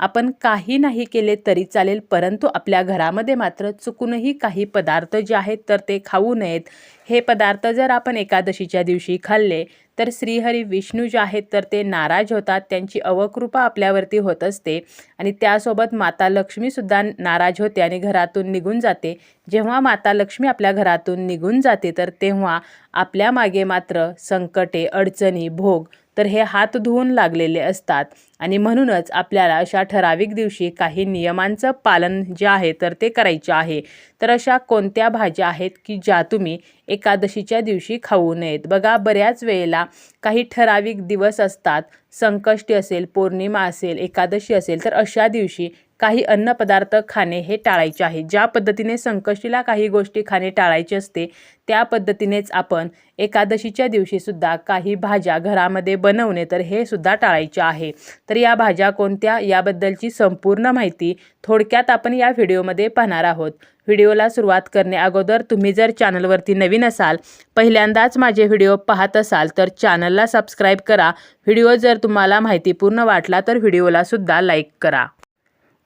आपण काही नाही केले तरी चालेल परंतु आपल्या घरामध्ये मात्र चुकूनही काही पदार्थ जे आहेत तर ते खाऊ नयेत. हे पदार्थ जर आपण एकादशीच्या दिवशी खाल्ले तर श्रीहरी विष्णू जे आहेत तर ते नाराज होतात त्यांची अवकृपा आपल्यावरती होत असते आणि त्यासोबत माता लक्ष्मीसुद्धा नाराज होते आणि घरातून निघून जाते. जेव्हा माता लक्ष्मी आपल्या घरातून निघून जाते तर तेव्हा आपल्या मागे मात्र संकटे अडचणी भोग तर हे हात धुवून लागलेले असतात. आणि म्हणूनच आपल्याला अशा ठराविक दिवशी काही नियमांचं पालन जे आहे तर ते करायचे आहे. तर अशा कोणत्या भाज्या आहेत की ज्या तुम्ही एकादशीच्या दिवशी खाऊ नयेत? बघा बऱ्याच वेळेला काही ठराविक दिवस असतात. संकष्टी असेल पौर्णिमा असेल एकादशी असेल तर अशा दिवशी काही अन्नपदार्थ खाणे हे टाळायचे आहे. ज्या पद्धतीने संकष्टीला काही गोष्टी खाणे टाळायचे असते त्या पद्धतीनेच आपण एकादशीच्या दिवशीसुद्धा काही भाज्या घरामध्ये बनवणे तर हे सुद्धा टाळायचे आहे. तर या भाज्या कोणत्या? याबद्दलची संपूर्ण माहिती थोडक्यात आपण या व्हिडिओमध्ये पाहणार आहोत. व्हिडिओला सुरुवात करणे अगोदर तुम्ही जर चॅनलवरती नवीन असाल पहिल्यांदाच माझे व्हिडिओ पाहत असाल तर चॅनलला सबस्क्राईब करा. व्हिडिओ जर तुम्हाला माहितीपूर्ण वाटला तर व्हिडिओला सुद्धा लाईक करा.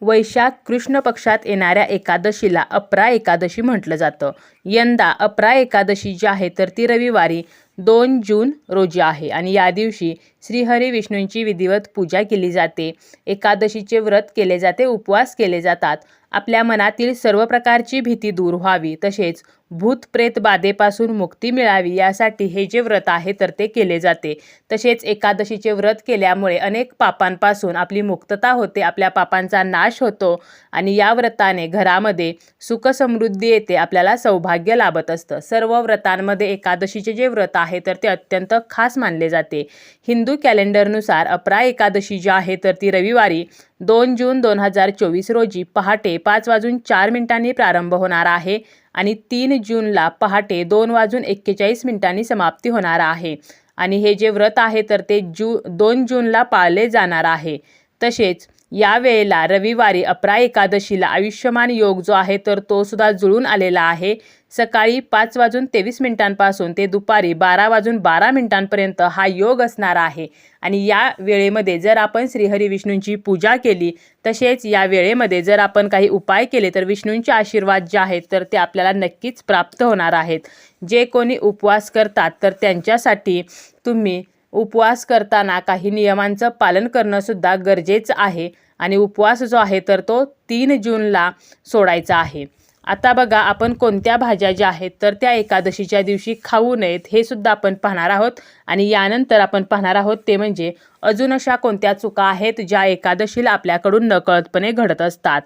वैशाख कृष्ण पक्षात येणाऱ्या एकादशीला अपरा एकादशी म्हटलं जातं. यंदा अपरा एकादशी जी आहे तर ती रविवारी दोन जून रोजी आहे आणि या दिवशी श्रीहरी विष्णूंची विधिवत पूजा केली जाते. एकादशीचे व्रत केले जाते उपवास केले जातात. आपल्या मनातील सर्व प्रकारची भीती दूर व्हावी. तसेच भूत प्रेत बाधेपासून मुक्ती मिळावी यासाठी हे जे व्रत आहे तर ते केले जाते. तसेच एकादशीचे व्रत केल्यामुळे अनेक पापांपासून आपली मुक्तता होते आपल्या पापांचा नाश होतो आणि या व्रताने घरामध्ये सुखसमृद्धी येते आपल्याला सौभाग्य लाभत असतं. सर्व व्रतांमध्ये एकादशीचे जे व्रत आहे तर ते अत्यंत खास मानले जाते. हिंदू कॅलेंडरनुसार अपरा एकादशी जी आहे तर ती रविवारी दोन जून दोन हजार चोवीस रोजी पहाटे पाच वाजून चार मिनिटांनी प्रारंभ होणार आहे आणि तीन जूनला पहाटे दोन वाजून एक्केचाळीस मिनिटांनी समाप्ती होणार आहे. आणि हे जे व्रत आहे तर ते जू दोन जूनला पाळले जाणार आहे. तसेच या वेळेला रविवारी अपरा एकादशीला आयुष्यमान योग जो आहे तर तो सुद्धा जुळून आलेला आहे. सकाळी पाच वाजून तेवीस मिनिटांपासून ते दुपारी बारा वाजून बारा मिनिटांपर्यंत हा योग असणार आहे. आणि या वेळेमध्ये जर आपण श्रीहरी विष्णूंची पूजा केली तसेच या वेळेमध्ये जर आपण काही उपाय केले तर विष्णूंचे आशीर्वाद जे आहेत तर ते आपल्याला नक्कीच प्राप्त होणार आहेत. जे कोणी उपवास करतात तर त्यांच्यासाठी तुम्ही उपवास करताना काही नियमांचं पालन करणंसुद्धा गरजेचं आहे. आणि उपवास जो आहे तर तो तीन जूनला सोडायचा आहे. आता बघा आपण कोणत्या भाज्या ज्या आहेत तर त्या एकादशीच्या दिवशी खाऊ नयेत हे सुद्धा आपण पाहणार आहोत. आणि यानंतर आपण पाहणार आहोत ते म्हणजे अजून अशा कोणत्या चुका आहेत ज्या एकादशीला आपल्याकडून नकळतपणे घडत असतात.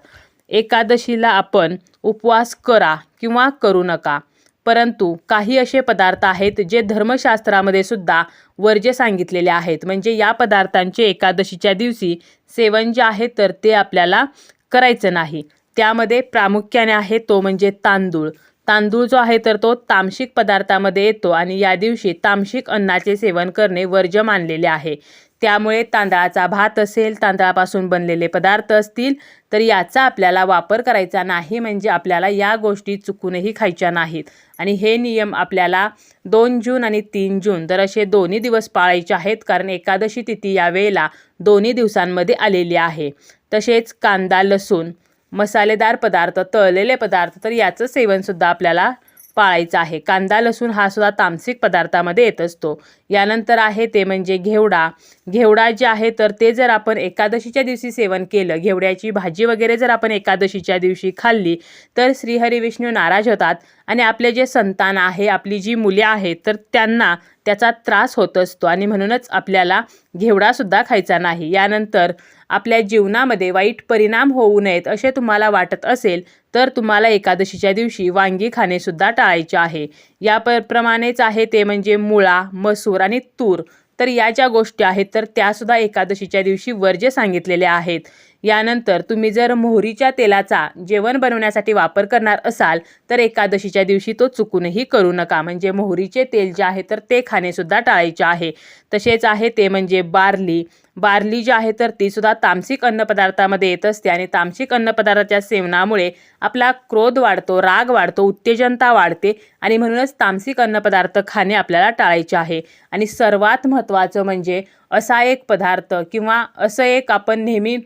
एकादशीला आपण उपवास करा किंवा करू नका. परंतु काही असे पदार्थ आहेत जे धर्मशास्त्रामध्ये सुद्धा वर्ज्य सांगितलेले आहेत. म्हणजे या पदार्थांचे एकादशीच्या दिवशी सेवन जे आहे तर ते आपल्याला करायचं नाही. त्यामध्ये प्रामुख्याने आहे तो म्हणजे तांदूळ. तांदूळ जो आहे तर तो तामशिक पदार्थामध्ये येतो आणि या दिवशी तामशिक अन्नाचे सेवन करणे वर्ज्य मानलेले आहे. त्यामुळे तांदळाचा भात असेल तांदळापासून बनलेले पदार्थ असतील तर याचा आपल्याला वापर करायचा नाही म्हणजे आपल्याला या गोष्टी चुकूनही खायच्या नाहीत. आणि हे नियम आपल्याला दोन जून आणि तीन जून तर असे दोन्ही दिवस पाळायचे आहेत कारण एकादशी तिथी यावेळेला दोन्ही दिवसांमध्ये आलेली आहे. तसेच कांदा लसूण मसालेदार पदार्थ तळलेले पदार्थ तर याचं सेवनसुद्धा आपल्याला पाळायचं आहे. कांदा लसूण हा सुद्धा तामसिक पदार्थामध्ये येत असतो. यानंतर आहे ते म्हणजे घेवडा. घेवडा जे आहे तर ते जर आपण एकादशीच्या दिवशी सेवन केलं घेवड्याची भाजी वगैरे जर आपण एकादशीच्या दिवशी खाल्ली तर श्रीहरी विष्णू नाराज होतात. आणि आपले जे संतान आहे आपली जी मुले आहेत तर त्यांना त्याचा त्रास होत असतो आणि म्हणूनच आपल्याला घेवडासुद्धा खायचा नाही. यानंतर आपल्या जीवनामध्ये वाईट परिणाम होऊ नयेत असे तुम्हाला वाटत असेल तर तुम्हाला एकादशीच्या दिवशी वांगी खाणेसुद्धा टाळायचे आहे. या प्रमाणेच आहे ते म्हणजे मुळा मसूर आणि तूर. तर या ज्या गोष्टी आहेत तर त्यासुद्धा एकादशीच्या दिवशी वर्ज्य सांगितलेल्या आहेत. यानंतर तुम्ही जर मोहरीच्या तेलाचा जेवण बनवण्यासाठी वापर करणार असाल तर एकादशीच्या दिवशी तो चुकूनही करू नका. म्हणजे मोहरीचे तेल जे आहे तर ते खाणेसुद्धा टाळायचे आहे. तसेच आहे ते म्हणजे बार्ली. बार्ली जी आहे तर तीसुद्धा तामसिक अन्नपदार्थामध्ये येत असते आणि तामसिक अन्नपदार्थाच्या सेवनामुळे आपला क्रोध वाढतो राग वाढतो उत्तेजनता वाढते आणि म्हणूनच तामसिक अन्नपदार्थ खाणे आपल्याला टाळायचे आहे. आणि सर्वात महत्त्वाचं म्हणजे असा एक पदार्थ किंवा असं एक आपण नेहमी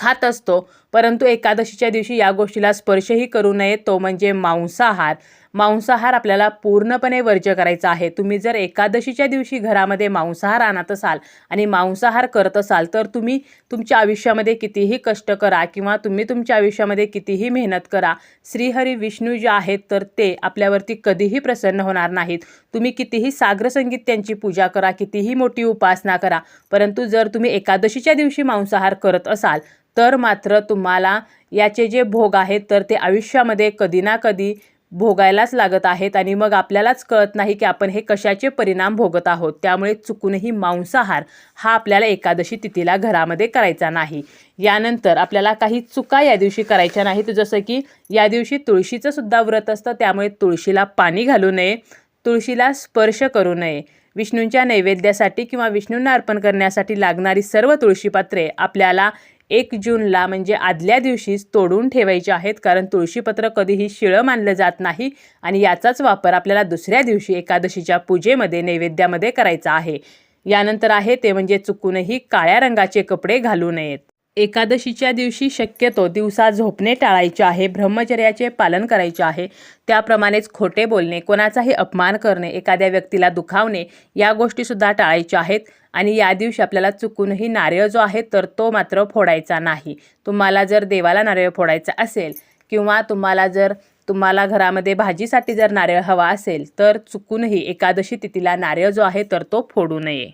खात असतो. परंतु एकादशीच्या दिवशी या गोष्टीला स्पर्शही करू नये. तो म्हणजे मांसाहार. मांसाहार आपल्याला पूर्णपणे वर्ज्य करायचा आहे. तुम्ही जर एकादशीच्या दिवशी घरामध्ये मांसाहार आणत असाल आणि मांसाहार करत असाल तर तुम्ही तुमच्या आयुष्यामध्ये कितीही कष्ट करा किंवा तुम्ही तुमच्या आयुष्यामध्ये कितीही मेहनत करा श्रीहरी विष्णू जे आहेत तर ते आपल्यावरती कधीही प्रसन्न होणार नाहीत. तुम्ही कितीही सागरसंगीत त्यांची पूजा करा कितीही मोठी उपासना करा परंतु जर तुम्ही एकादशीच्या दिवशी मांसाहार करत असाल तर मात्र तुम्हाला याचे जे भोग आहेत तर ते आयुष्यामध्ये कधी ना कधी भोगायलाच लागत आहेत आणि मग आपल्यालाच कळत नाही की आपण हे कशाचे परिणाम भोगत आहोत. त्यामुळे चुकूनही मांसाहार हा आपल्याला एकादशी तिथीला घरामध्ये करायचा नाही. यानंतर आपल्याला काही चुका या दिवशी करायच्या नाहीत. जसं की या दिवशी तुळशीचं सुद्धा व्रत असतं. त्यामुळे तुळशीला पाणी घालू नये तुळशीला स्पर्श करू नये. विष्णूंच्या नैवेद्यासाठी किंवा विष्णूंना अर्पण करण्यासाठी लागणारी सर्व तुळशीपात्रे आपल्याला एक जूनला म्हणजे आदल्या दिवशीच तोडून ठेवायचे आहेत कारण तुळशीपत्र कधीही शिळं मानलं जात नाही आणि याचाच वापर आपल्याला दुसऱ्या दिवशी एकादशीच्या पूजेमध्ये नैवेद्यामध्ये करायचा आहे. यानंतर आहे ते म्हणजे चुकूनही काळ्या रंगाचे कपडे घालू नयेत. एकादशीच्या दिवशी शक्यतो दिवसा झोपणे टाळायचे आहे ब्रह्मचर्याचे पालन करायचे आहे. त्याप्रमाणेच खोटे बोलणे कोणाचाही अपमान करणे एखाद्या व्यक्तीला दुखावणे या गोष्टीसुद्धा टाळायच्या आहेत. आणि या दिवशी आपल्याला चुकूनही नारळ जो आहे तर तो मात्र फोडायचा नाही. तुम्हाला जर देवाला नारळ फोडायचा असेल किंवा तुम्हाला जर तुम्हाला घरामध्ये भाजीसाठी जर नारळ हवा असेल तर चुकूनही एकादशी तिथीला नारळ जो आहे तर तो फोडू नये.